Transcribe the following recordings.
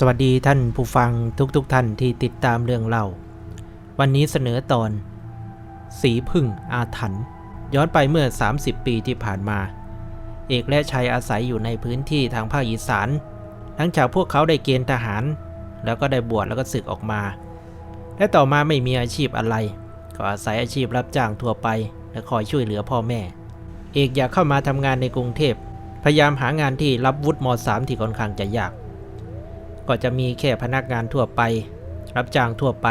สวัสดีท่านผู้ฟังทุกๆทท่านที่ติดตามเรื่องเล่า วันนี้เสนอตอน สีพึ่งอาถรรพ์ย้อนไปเมื่อ 30 ปีที่ผ่านมา เอกและชัยอาศัยอยู่ในพื้นที่ทางภาคอีสานหลังจากพวกเขาได้เกณฑ์ทหาร แล้วก็ได้บวชแล้วก็ศึกออกมา และต่อมาไม่มีอาชีพอะไร ก็อาศัยอาชีพรับจ้างทั่วไป และคอยช่วยเหลือพ่อแม่ เอกอยากเข้ามาทำงานในกรุงเทพพยายามหางานที่รับวุฒิม .3 ที่ค่อนข้างจะยาก ก็จะมีแค่พนักงานทั่วไป รับจ้างทั่วไป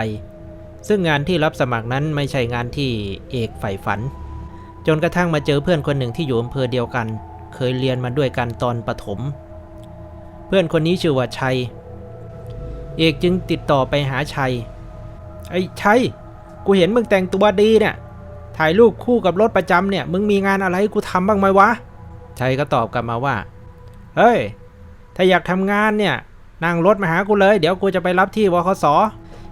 ซึ่งงานที่รับสมัครนั้นไม่ใช่งานที่เอกใฝ่ฝัน จนกระทั่งมาเจอเพื่อนคนหนึ่งที่อยู่อำเภอเดียวกัน เคยเรียนมาด้วยกันตอนประถม เพื่อนคนนี้ชื่อว่าชัย เอกจึงติดต่อไปหาชัย ไอ้ชัย กูเห็นมึงแต่งตัวดีเนี่ย ถ่ายรูปคู่กับรถประจำเนี่ย มึงมีงานอะไรให้กูทำบ้างไหมวะ ชัยก็ตอบกลับมาว่า เฮ้ย ถ้าอยากทำงานเนี่ย นั่งรถมาหากูเลย เดี๋ยวกูจะไปรับที่วคส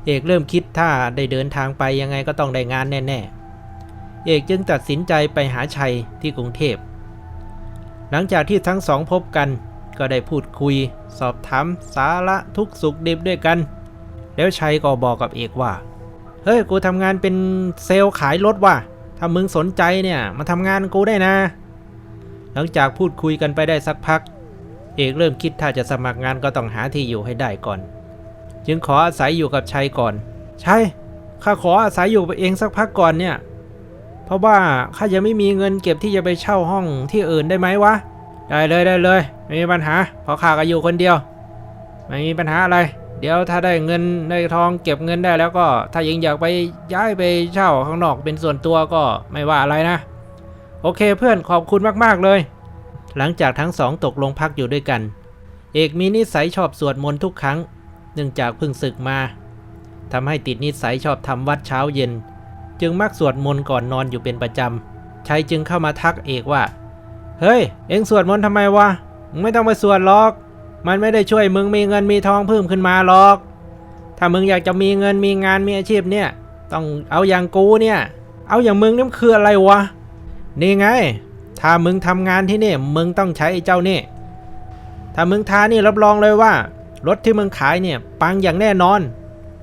เอกเริ่มคิดถ้าได้เดินทางไปยังไงก็ต้องได้งานแน่ๆ เอกจึงตัดสินใจไปหาชัยที่กรุงเทพ หลังจากที่ทั้งสองพบกัน ก็ได้พูดคุย สอบถามสาระทุกสุขดิบด้วยกัน แล้วชัยก็บอกกับเอกว่า เฮ้ยกูทำงานเป็นเซลล์ขายรถว่ะ ถ้ามึงสนใจเนี่ยมาทำงานกูได้นะ หลังจากพูดคุยกันไปได้สักพัก เอกเริ่มคิดถ้าจะสมัครงานก็ต้องหาที่อยู่ให้ได้ก่อน จึงขออาศัยอยู่กับชัยก่อนชัยข้าขออาศัยอยู่เองสักพักก่อนเนี่ย เพราะว่าข้ายังไม่มีเงินเก็บที่จะไปเช่าห้องที่อื่นได้ไหมวะ ได้เลยได้เลย ไม่มีปัญหาเพราะข้าก็อยู่คนเดียว ไม่มีปัญหาอะไร เดี๋ยวถ้าได้เงินได้ทองเก็บเงินได้แล้วก็ ถ้ายังอยากไปย้ายไปเช่าข้างนอกเป็นส่วนตัวก็ไม่ว่าอะไรนะ โอเคเพื่อนขอบคุณมากๆเลย หลังจากทั้งสองตกลงพักอยู่ด้วยกัน เอกมีนิสัยชอบสวดมนต์ทุกครั้ง เนื่องจากเพิ่งศึกมาทำให้ติดนิสัยชอบทำวัดเช้าเย็น จึงมักสวดมนต์ก่อนนอนอยู่เป็นประจำชัยจึงเข้ามาทักเอกว่า เฮ้ย เอ็งสวดมนต์ทำไมวะไม่ต้องไปสวดหรอก มันไม่ได้ช่วยมึงมีเงินมีทองเพิ่มขึ้นมาหรอก ถ้ามึงอยากจะมีเงินมีงานมีอาชีพเนี่ย ต้องเอาอย่างกูเนี่ย เอาอย่างมึงนี่มันคืออะไรวะ นี่ไง ถ้ามึงทำงานที่นี่มึงต้องใช้ไอ้เจ้านี่ ถ้ามึงทานี่รับรองเลยว่า รถที่มึงขายเนี่ยปังอย่างแน่นอน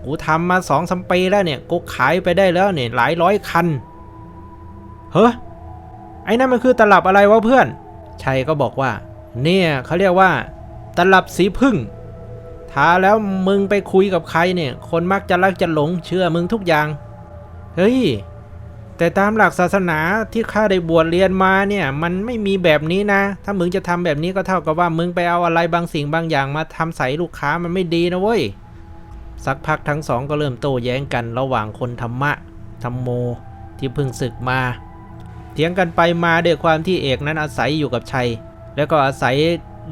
กูทำมาสองสมปีแล้วเนี่ยกูขายไปได้แล้วเนี่ยหลายร้อยคัน เฮ้ยไอ้นั่นมันคือตลับอะไรวะเพื่อน ชัยก็บอกว่า เนี่ยเขาเรียกว่า ตลับสีพึ่งทาแล้วมึงไปคุยกับใครเนี่ย คนมักจะรักจะหลงเชื่อมึงทุกอย่าง เฮ้ย แต่ตามหลักศาสนาที่ข้าได้บวชเรียนมาเนี่ยมันไม่มีแบบนี้นะ ถ้ามึงจะทำแบบนี้ก็เท่ากับว่ามึงไปเอาอะไรบางสิ่งบางอย่างมาทำใส่ลูกค้ามันไม่ดีนะเว้ยสักพักทั้งสองก็เริ่มโต้แย้งกันระหว่างคนธรรมะธรรมโมที่เพิ่งศึกมาเถียงกันไปมาด้วยความที่เอกนั้นอาศัยอยู่กับชัย แล้วก็อาศัย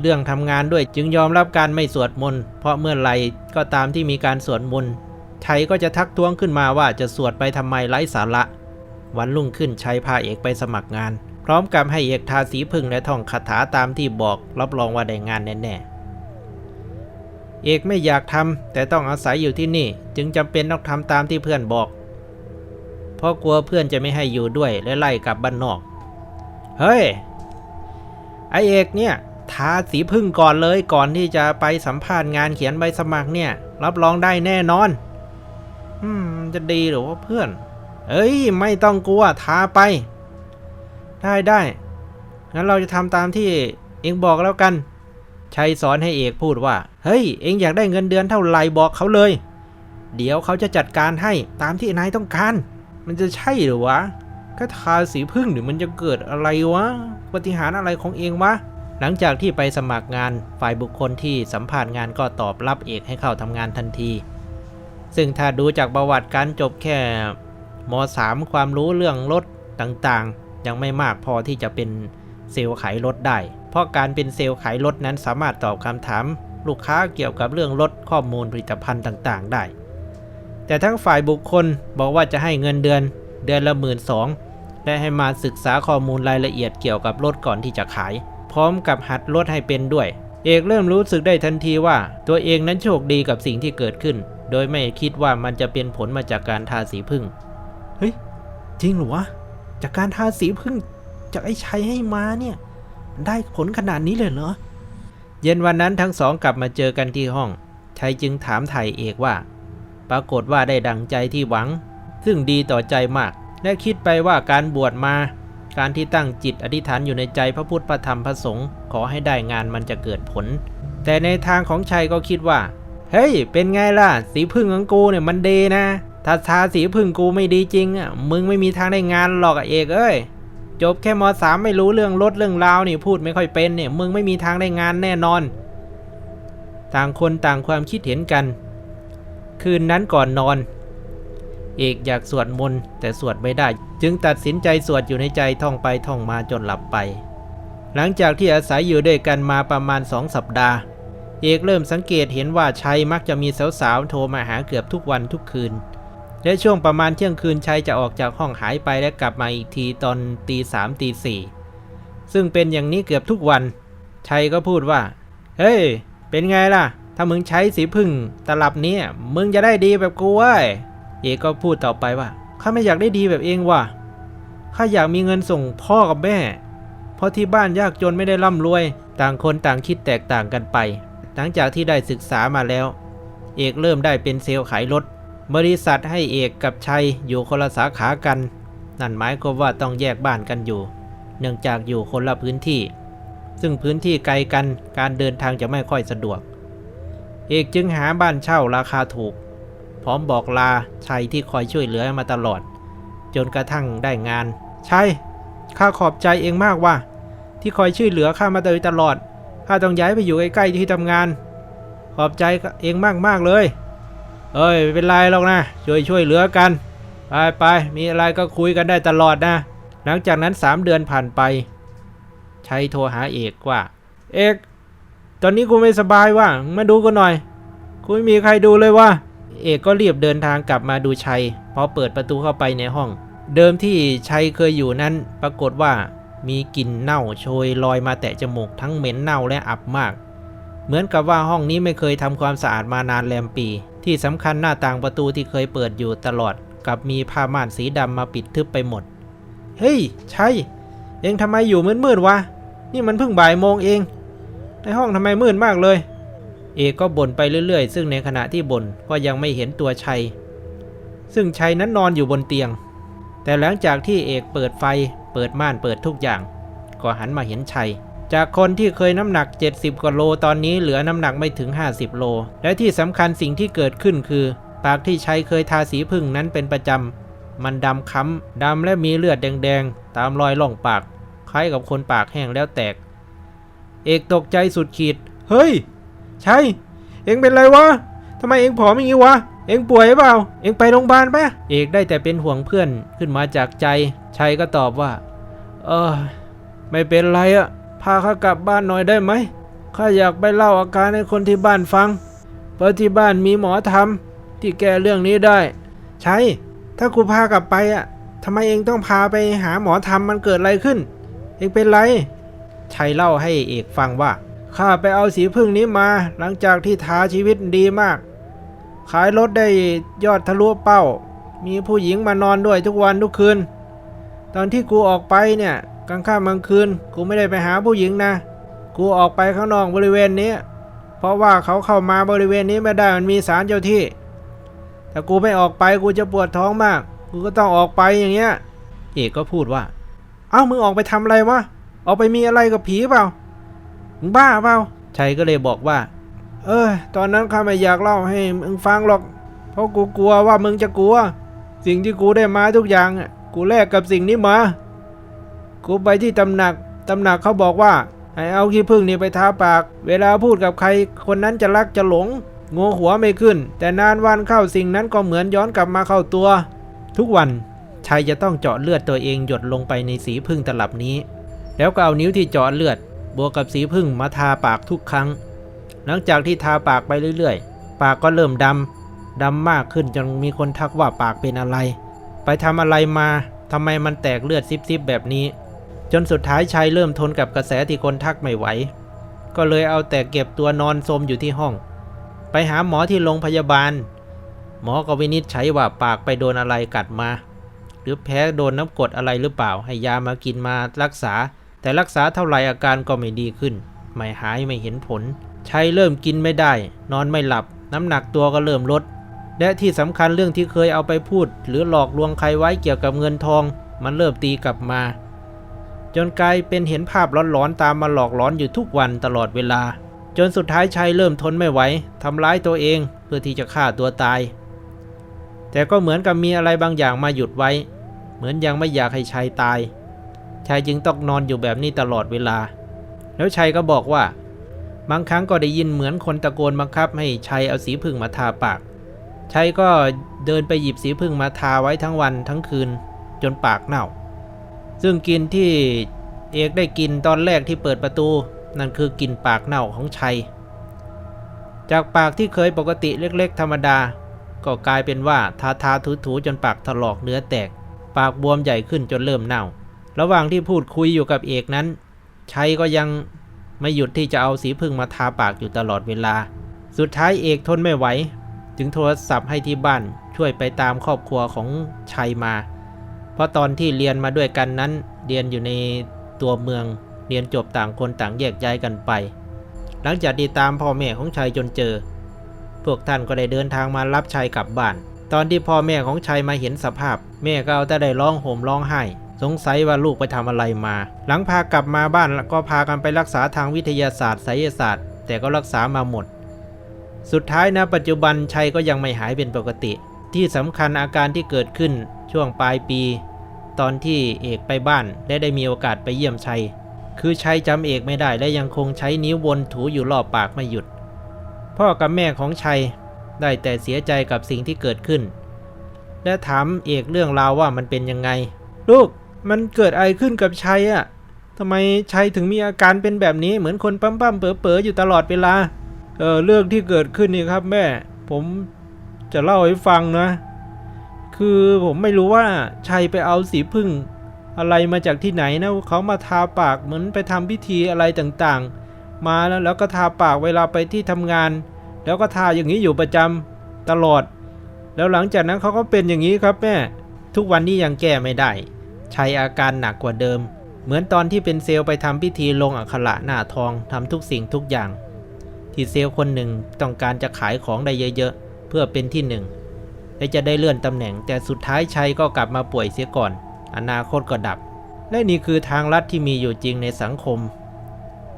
เรื่องทำงานด้วยจึงยอมรับการไม่สวดมนต์เพราะเมื่อไรก็ตามที่มีการสวดมนต์ชัยก็จะทักท้วงขึ้นมาว่าจะสวดไปทำไมไร้สาระ วันรุ่งขึ้นชัยพาเอกไปสมัครงาน พร้อมกับให้เอกทาสีพึ่งและท่องคาถาตามที่บอก รับรองว่าได้งานแน่ๆ เอกไม่อยากทำแต่ต้องอาศัยอยู่ที่นี่ จึงจำเป็นต้องทำตามที่เพื่อนบอก เพราะกลัวเพื่อนจะไม่ให้อยู่ด้วยและไล่กลับบ้านนอก เฮ้ย ไอเอกเนี่ยทาสีพึ่งก่อนเลยก่อนที่จะไปสัมภาษณ์งานเขียนใบสมัครเนี่ย รับรองได้แน่นอน อืมมันจะดีหรือว่าเพื่อน เอ้ย ไม่ต้องกลัวทาไป ได้ได้งั้นเราจะทำตามที่เองบอกแล้วกันชัยสอนให้เอกพูดว่า เฮ้ย เองอยากได้เงินเดือนเท่าไหร่บอกเขาเลย เดี๋ยวเขาจะจัดการให้ตามที่นายต้องการ มันจะใช่หรือวะก็ทาสีพึ่งหรือมันจะเกิดอะไรวะ ปฏิหารอะไรของเองวะ หลังจากที่ไปสมัครงานฝ่ายบุคคลที่สัมภาษณ์งานก็ตอบรับเอกให้เข้าทำงานทันที ซึ่งถ้าดูจากประวัติการจบแค่ ม .3 ความรู้เรื่องรถต่างๆ ยังไม่มากพอที่จะเป็นเซลล์ขายรถได้ เพราะการเป็นเซลล์ขายรถนั้นสามารถตอบคำถามลูกค้าเกี่ยวกับเรื่องรถข้อมูลผลิตภัณฑ์ต่างๆ ได้ แต่ทั้งฝ่ายบุคคลบอกว่าจะให้เงินเดือนเดือนละหมื่นสองและให้มาศึกษาข้อมูลรายละเอียดเกี่ยวกับรถก่อนที่จะขาย พร้อมกับหัดรถให้เป็นด้วย เอกเริ่มรู้สึกได้ทันทีว่า ตัวเองนั้นโชคดีกับสิ่งที่เกิดขึ้น โดยไม่คิดว่ามันจะเป็นผลมาจากการทาสีพึ่ง เฮ้ย จริงหรอวะ จากการทาสีพึ่งจากไอ้ชัยให้มาเนี่ย มันได้ผลขนาดนี้เลยเหรอ เย็นวันนั้นทั้งสองกลับมาเจอกันที่ห้อง ชัยจึงถามไถ่เอกว่า ปรากฏว่าได้ดังใจที่หวัง ซึ่งดีต่อใจมาก และคิดไปว่าการบวชมา การที่ตั้งจิตอธิษฐานอยู่ในใจพระพุทธพระธรรมพระสงฆ์ขอให้ได้งานมันจะเกิดผล แต่ในทางของชัยก็คิดว่า เฮ้ย เป็นไงล่ะ สีพึ่งของกูเนี่ยมันเดนะ ถ้าทาสีพึ่งกูไม่ดีจริงอะมึงไม่มีทางได้งานหรอกอเอกเอ้ยจบแค่มสามไม่รู้เรื่องรถเรื่องราวนี่พูดไม่ค่อยเป็นเนี่ยมึงไม่มีทางได้งานแน่นอน ต่างคนต่างความคิดเห็นกัน คืนนั้นก่อนนอน เอกอยากสวดมนต์แต่สวดไม่ได้ จึงตัดสินใจสวดอยู่ในใจท่องไปท่องมาจนหลับไป หลังจากที่อาศัยอยู่ด้วยกันมาประมาณสองสัปดาห์ เอกเริ่มสังเกตเห็นว่าชัยมักจะมีสาวๆโทรมาหาเกือบทุกวันทุกคืน และช่วงประมาณเที่ยงคืนชัยจะออกจากห้องหายไปและกลับมาอีกทีตอนตีสามตีสี่ซึ่งเป็นอย่างนี้เกือบทุกวันชัยก็พูดว่า เฮ้ย เป็นไงล่ะ ถ้ามึงใช้สีพึ่งตลับนี้มึงจะได้ดีแบบกูเว้ยเอกก็พูดต่อไปว่าข้าไม่อยากได้ดีแบบเองว่ะข้าอยากมีเงินส่งพ่อกับแม่ เพราะที่บ้านยากจนไม่ได้ร่ำรวย ต่างคนต่างคิดแตกต่างกันไป หลังจากที่ได้ศึกษามาแล้ว เอกเริ่มได้เป็นเซลล์ขายรถ บริษัทให้เอกกับชัยอยู่คนละสาขากัน นั่นหมายความว่าต้องแยกบ้านกันอยู่ เนื่องจากอยู่คนละพื้นที่ ซึ่งพื้นที่ไกลกันการเดินทางจะไม่ค่อยสะดวก เอกจึงหาบ้านเช่าราคาถูก พร้อมบอกลาชัยที่คอยช่วยเหลือมาตลอด จนกระทั่งได้งาน ชัยข้าขอบใจเองมากว่า ที่คอยช่วยเหลือข้ามาโดยตลอดข้าต้องย้ายไปอยู่ใกล้ๆที่ทำงาน ขอบใจเองมากๆเลย เอ้ยไม่เป็นไรหรอกนะ ช่วยช่วยเหลือกัน ไปไปมีอะไรก็คุยกันได้ตลอดนะ หลังจากนั้นสามเดือนผ่านไป ชัยโทรหาเอกว่า เอก ตอนนี้กูไม่สบายว่ะมาดูกันหน่อย กูไม่มีใครดูเลยว่ะเอกก็รีบเดินทางกลับมาดูชัย พอเปิดประตูเข้าไปในห้อง เดิมที่ชัยเคยอยู่นั้น ปรากฏว่ามีกลิ่นเน่าโชยลอยมาแตะจมูกทั้งเหม็นเน่าและอับมาก เหมือนกับว่าห้องนี้ไม่เคยทำความสะอาดมานานแรมปี ที่สำคัญหน้าต่างประตูที่เคยเปิดอยู่ตลอด กับมีผ้าม่านสีดำมาปิดทึบไปหมด เฮ้ยชัยเองทำไมอยู่มืดๆวะ นี่มันเพิ่งบ่ายโมงเอง ในห้องทำไมมืดมากเลย เอกก็บ่นไปเรื่อยๆ ซึ่งในขณะที่บ่นก็ยังไม่เห็นตัวชัย ซึ่งชัยนั้นนอนอยู่บนเตียง แต่หลังจากที่เอกเปิดไฟ เปิดม่านเปิดทุกอย่าง ก็หันมาเห็นชัย จากคนที่เคยน้ำหนัก 70กว่าโลตอนนี้เหลือน้ำหนักไม่ถึง 50 โล และที่สำคัญสิ่งที่เกิดขึ้นคือ ปากที่ใชัยเคยทาสีพึ่งนั้นเป็นประจำ มันดำค้ำดำและมีเลือดแดงๆ ตามรอยล่องปาก คล้ายกับคนปากแห้งแล้วแตก เอกตกใจสุดขีด เฮ้ย ใช่ เอ็งเป็นไรวะทำไมเอ็งผอมอย่างนี้วะ เอ็งป่วยหรือเปล่า เอ็งไปโรงพยาบาลปะเอกได้แต่เป็นห่วงเพื่อนขึ้นมาจากใจ ชัยก็ตอบว่า เออ ไม่เป็นไรอะ พาข้ากลับบ้านหน่อยได้ไหมข้าอยากไปเล่าอาการให้คนที่บ้านฟัง เพราะที่บ้านมีหมอทำที่แก้เรื่องนี้ได้ ใช่ ถ้ากูพากลับไปอะทำไมเองต้องพาไปหาหมอทำมันเกิดอะไรขึ้น เองเป็นไร ชัยเล่าให้เอกฟังว่า ข้าไปเอาสีพึ่งนี้มา หลังจากที่ท้าชีวิตดีมาก ขายรถได้ยอดทะลุเป้า มีผู้หญิงมานอนด้วยทุกวันทุกคืน ตอนที่กูออกไปเนี่ย กลางค่ำกลางคืน กูไม่ได้ไปหาผู้หญิงนะ กูออกไปข้างนอกบริเวณนี้ เพราะว่าเขาเข้ามาบริเวณนี้ไม่ได้มันมีสารเจ้าที่ถ้ากูไม่ออกไปกูจะปวดท้องมาก กูก็ต้องออกไปอย่างเงี้ย เอกก็พูดว่า เอ้ามึงออกไปทำอะไรวะ ออกไปมีอะไรกับผีเปล่า มึงบ้าเปล่า ชัยก็เลยบอกว่า เออ ตอนนั้นข้าไม่อยากเล่าให้มึงฟังหรอก เพราะกูกลัวว่ามึงจะกลัว สิ่งที่กูได้มาทุกอย่างกูแลกกับสิ่งนี้มา กูไปที่ตำหนัก ตำหนักเขาบอกว่า ให้เอาขี้ผึ้งนี่ไปทาปาก เวลาพูดกับใคร คนนั้นจะรักจะหลงงัวหัวไม่ขึ้น แต่นานวันเข้าสิ่งนั้นก็เหมือนย้อนกลับมาเข้าตัว ทุกวันชัยจะต้องเจาะเลือดตัวเองหยดลงไปในสีพึ่งตลับนี้ แล้วก็เอานิ้วที่เจาะเลือด บวกกับสีพึ่งมาทาปากทุกครั้ง หลังจากที่ทาปากไปเรื่อยๆ ปากก็เริ่มดำดำมากขึ้นจนมีคนทักว่าปากเป็นอะไร ไปทำอะไรมาทำไมมันแตกเลือดซิบๆแบบนี้ จนสุดท้ายชัยเริ่มทนกับกระแสที่คนทักไม่ไหว ก็เลยเอาแต่เก็บตัวนอนสมอยู่ที่ห้อง ไปหาหมอที่โรงพยาบาล หมอก็วินิจฉัยว่าปากไปโดนอะไรกัดมา หรือแพ้โดนน้ำกรดอะไรหรือเปล่า ให้ยามากินมารักษา แต่รักษาเท่าไหร่อาการก็ไม่ดีขึ้น ไม่หายไม่เห็นผลชัยเริ่มกินไม่ได้ นอนไม่หลับ น้ำหนักตัวก็เริ่มลด และที่สำคัญเรื่องที่เคยเอาไปพูด หรือหลอกลวงใครไว้เกี่ยวกับเงินทอง มันเริ่มตีกลับมา จนกลายเป็นเห็นภาพหลอนๆตามมาหลอกหลอนอยู่ทุกวันตลอดเวลา จนสุดท้ายชัยเริ่มทนไม่ไหวทำร้ายตัวเองเพื่อที่จะฆ่าตัวตาย แต่ก็เหมือนกับมีอะไรบางอย่างมาหยุดไว้ เหมือนยังไม่อยากให้ชัยตายชัยจึงต้องนอนอยู่แบบนี้ตลอดเวลา แล้วชัยก็บอกว่า บางครั้งก็ได้ยินเหมือนคนตะโกนบังคับให้ชัยเอาสีพึ่งมาทาปากชัยก็เดินไปหยิบสีพึ่งมาทาไว้ทั้งวันทั้งคืน จนปากเน่า ซึ่งกลินที่เอกได้กินตอนแรกที่เปิดประตู นั่นคือกลิ่นปากเน่าของชัย จากปากที่เคยปกติเล็กๆ ธรรมดา ก็กลายเป็นว่าทาทาถูๆจนปากถลอกเนื้อแตก ปากบวมใหญ่ขึ้นจนเริ่มเน่า ระหว่างที่พูดคุยอยู่กับเอกนั้น ชัยก็ยังไม่หยุดที่จะเอาสีพึ่งมาทาปากอยู่ตลอดเวลา สุดท้ายเอกทนไม่ไหว จึงโทรศัพท์ให้ที่บ้านช่วยไปตามครอบครัวของชัยมา ราะตอนที่เรียนมาด้วยกันนั้นเรียนอยู่ในตัวเมืองเรียนจบต่างคนต่างแยกย้ายกันไป หลังจากติดตามพ่อแม่ของชัยจนเจอ พวกท่านก็ได้เดินทางมารับชัยกลับบ้าน ตอนที่พ่อแม่ของชัยมาเห็นสภาพ แม่ก็เอาแต่ได้ร้องโหมร้องไห้ สงสัยว่าลูกไปทำอะไรมา หลังพากลับมาบ้านก็พากันไปรักษาทางวิทยาศาสตร์ไสยศาสตร์ แต่ก็รักษามาหมด สุดท้ายนะปัจจุบันชัยก็ยังไม่หายเป็นปกติ ที่สำคัญอาการที่เกิดขึ้นช่วงปลายปี ตอนที่เอกไปบ้านและได้มีโอกาสไปเยี่ยมชัย คือชัยจำเอกไม่ได้และยังคงใช้นิ้ววนถูอยู่รอบปากไม่หยุด พ่อกับแม่ของชัยได้แต่เสียใจกับสิ่งที่เกิดขึ้น และถามเอกเรื่องราวว่ามันเป็นยังไง ลูกมันเกิดอะไรขึ้นกับชัยอะทำไมชัยถึงมีอาการเป็นแบบนี้เหมือนคนปั้มปั้มเป๋อเป๋อๆอยู่ตลอดเวลา เออเรื่องที่เกิดขึ้นนี่ครับแม่ ผมจะเล่าให้ฟังนะ คือผมไม่รู้ว่าชัยไปเอาสีพึ่งอะไรมาจากที่ไหนนะเขามาทาปากเหมือนไปทำพิธีอะไรต่างๆ มาแล้วแล้วก็ทาปากเวลาไปที่ทำงาน แล้วก็ทาอย่างนี้อยู่ประจำตลอด แล้วหลังจากนั้นเขาก็เป็นอย่างนี้ครับแม่ทุกวันนี้ยังแก้ไม่ได้ชัยอาการหนักกว่าเดิม เหมือนตอนที่เป็นเซลไปทำพิธีลงอักขระหน้าทองทำทุกสิ่งทุกอย่าง ที่เซลคนหนึ่งต้องการจะขายของได้เยอะๆเพื่อเป็นที่หนึ่ง และจะได้เลื่อนตำแหน่ง แต่สุดท้ายชัยก็กลับมาป่วยเสียก่อน อนาคตก็ดับ และนี่คือทางลัดที่มีอยู่จริงในสังคม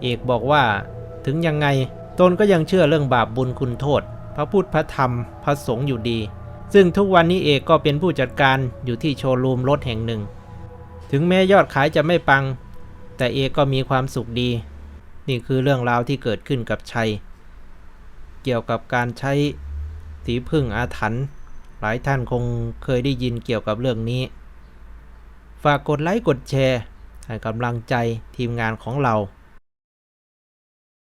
เอกบอกว่า ถึงยังไงตนก็ยังเชื่อเรื่องบาปบุญคุณโทษ พระพุทธพระธรรมพระสงฆ์อยู่ดี ซึ่งทุกวันนี้เอกก็เป็นผู้จัดการอยู่ที่โชว์รูมรถแห่งหนึ่ง ถึงแม้ยอดขายจะไม่ปัง แต่เอกก็มีความสุขดี นี่คือเรื่องราวที่เกิดขึ้นกับชัย เกี่ยวกับการใช้สีพึ่งอาถรรพ์ หลายท่านคงเคยได้ยินเกี่ยวกับเรื่องนี้ ฝากกดไลค์กดแชร์ให้กำลังใจทีมงานของเรา